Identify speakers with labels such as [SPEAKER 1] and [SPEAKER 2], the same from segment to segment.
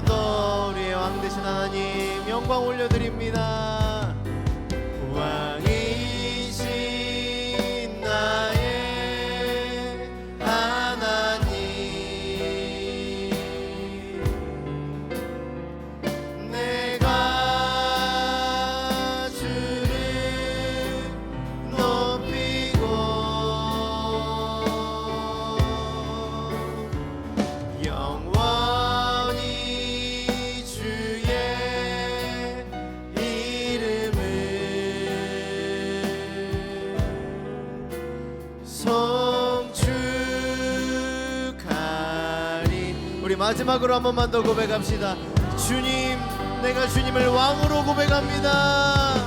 [SPEAKER 1] 더욱더 우리의 왕 되신 하나님 영광 올려드립니다. 마지막으로 한 번만 더 고백합시다. 주님, 내가 주님을 왕으로 고백합니다.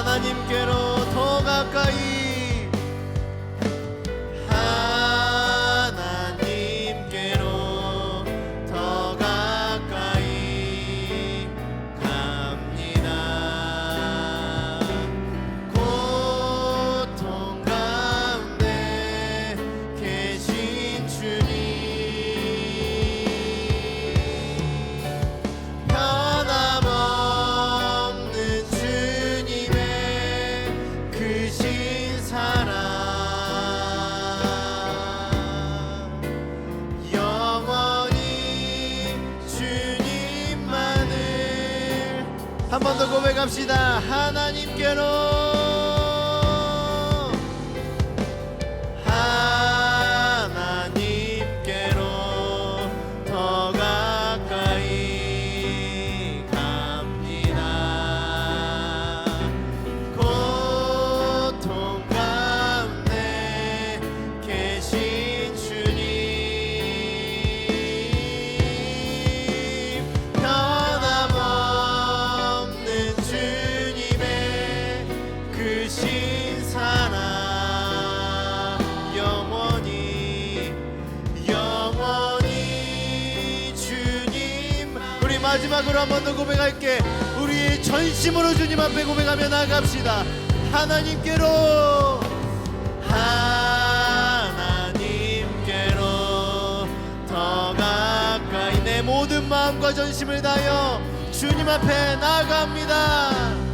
[SPEAKER 1] 하나님께로 전심으로 주님 앞에 고백하며 나갑시다. 하나님께로 하나님께로 더 가까이 내 모든 마음과 전심을 다하여 주님 앞에 나갑니다.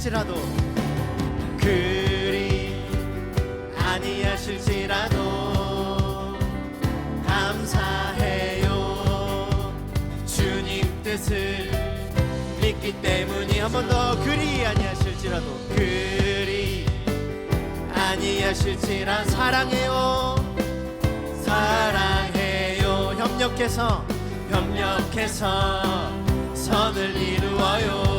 [SPEAKER 1] 아니하실지라도 그리 아니하실지라도 감사해요. 주님 뜻을 믿기 때문이 한번 더 그리 아니하실지라도 그리 아니하실지라 사랑해요. 사랑해요. 협력해서 협력해서 선을 이루어요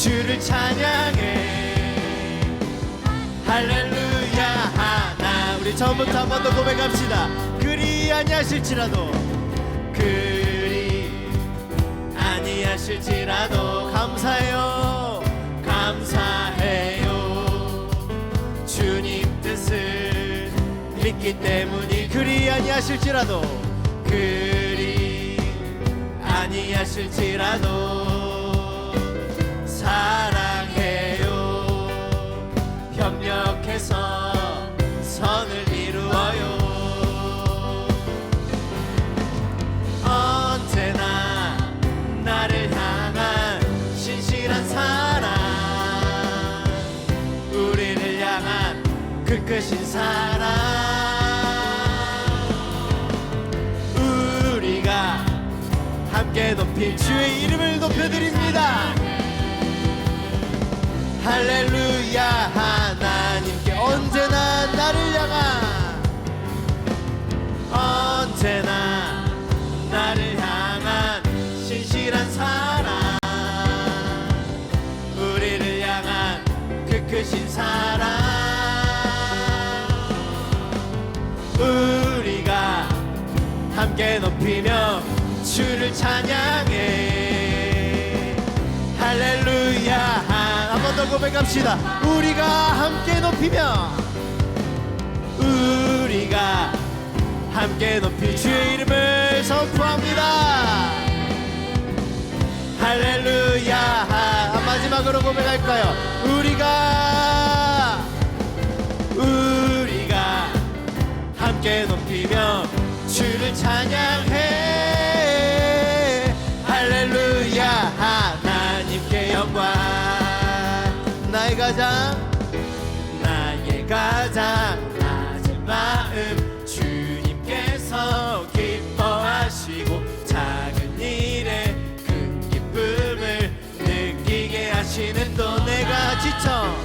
[SPEAKER 1] 주를 찬양해. 할렐루야 하나. 우리 처음부터 한 번 더 고백합시다. 그리 아니하실지라도 그리 아니하실지라도 감사해요. 감사해요. 주님 뜻을 믿기 때문이 그리 아니하실지라도 그리 아니하실지라도 사랑해요. 협력해서 선을 이루어요. 언제나 나를 향한 신실한 사랑. 우리를 향한 그 크신 사랑. 우리가 함께 높일 주의 이름을 높여드립니다 할렐루야 하나님께 언제나 나를 향한 언제나 나를 향한 신실한 사랑. 우리를 향한 그 크신 사랑. 우리가 함께 높이며 주를 찬양해 고백합시다. 우리가 함께 높이며 우리가 함께 높이 주의 이름을 선포합니다. 할렐루야. 한 마지막으로 고백할까요? 우리가 우리가 함께 높이며 주를 찬양 내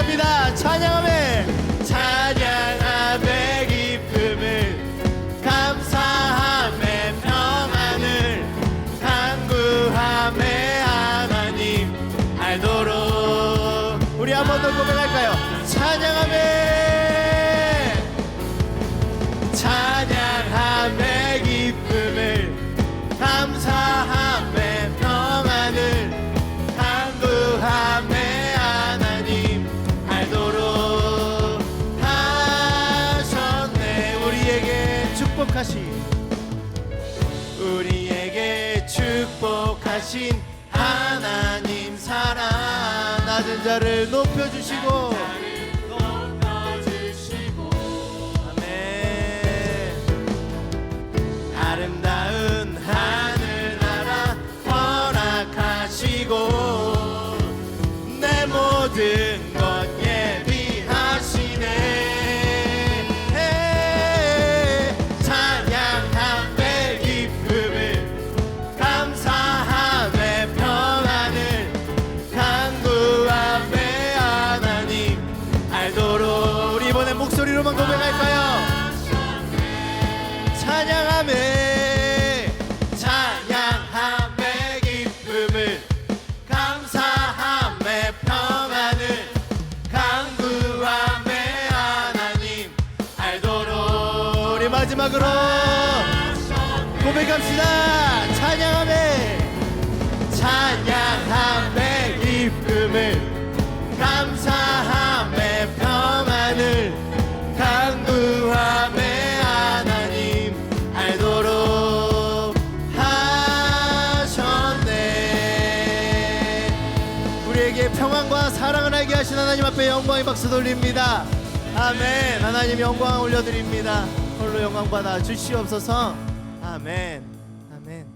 [SPEAKER 1] 고백합니다. 찬양함에 축복하신 하나님 사랑. 낮은 자를 높여주시고. 아멘. 아름다운 하늘나라 허락하시고 내 모든 고백합시다. 찬양함에 찬양함에 기쁨을 감사함에 평안을 강구함에 하나님 알도록 하셨네. 우리에게 평안과 사랑을 알게 하신 하나님 앞에 영광의 박수 돌립니다. 아멘. 하나님 영광 올려드립니다 홀로 영광 받아 주시옵소서. 아멘. 아멘.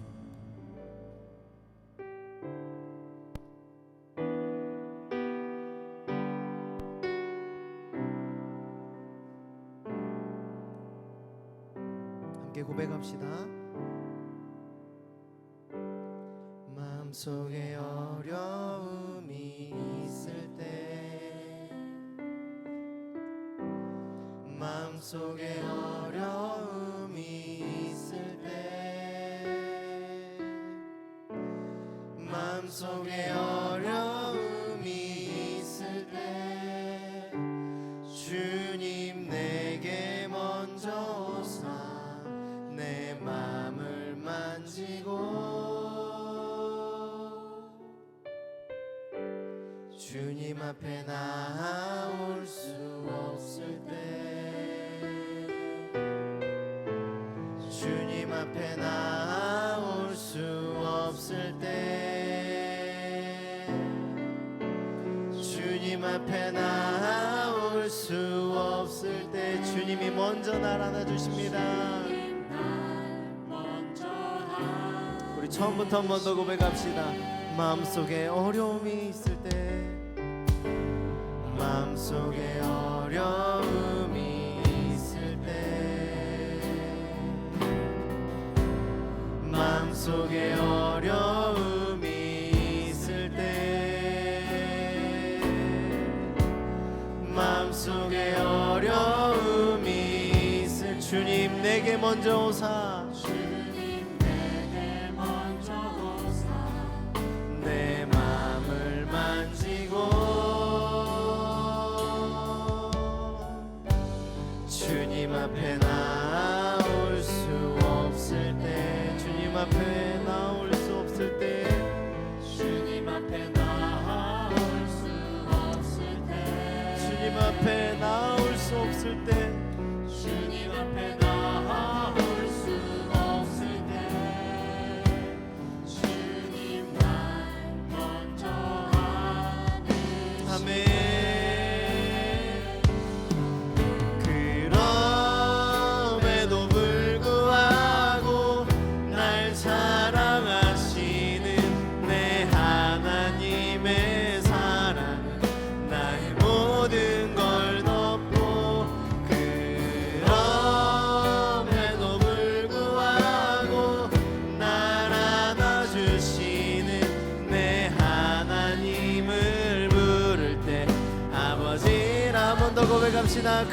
[SPEAKER 1] 함께 고백합시다. 마음속에 마음속에 어려움이 있을 때 마음속에 어려움이 있을 때 주님 내게 먼저 오사 내 맘을 만지고 주님 앞에 나올 수 주님 앞에 나올 수 없을 때 주님 앞에 나올 수 없을 때 주님이 먼저 날 안아주십니다. 우리 처음부터 한 번 더 고백합시다. 마음속에 어려움이 있을 때 마음속에 어려움 속에 어려움이 있을 때 마음속에 어려움이 있을 주님 내게 먼저 오사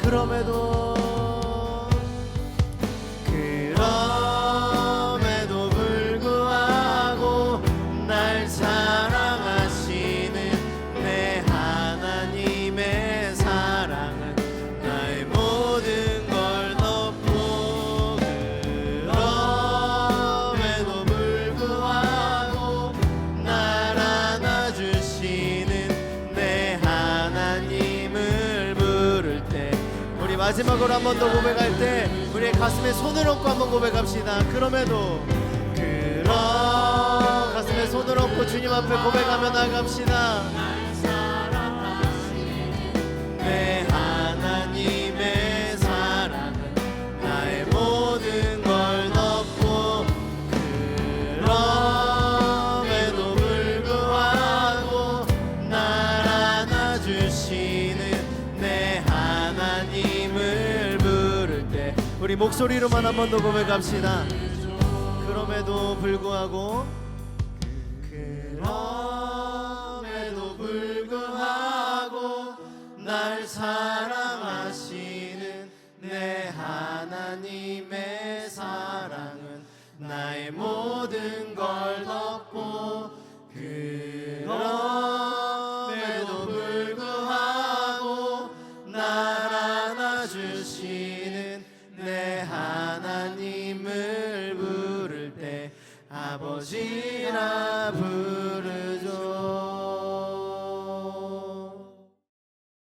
[SPEAKER 1] 그럼에도 마지막으로 한 번 더 고백할 때 우리의 가슴에 손을 얹고 한 번 고백합시다. 그럼에도 그럼 가슴에 손을 얹고 주님 앞에 고백하며 나갑시다. 내 목소리로만 한 번 더 고백합시다. 그럼에도 불구하고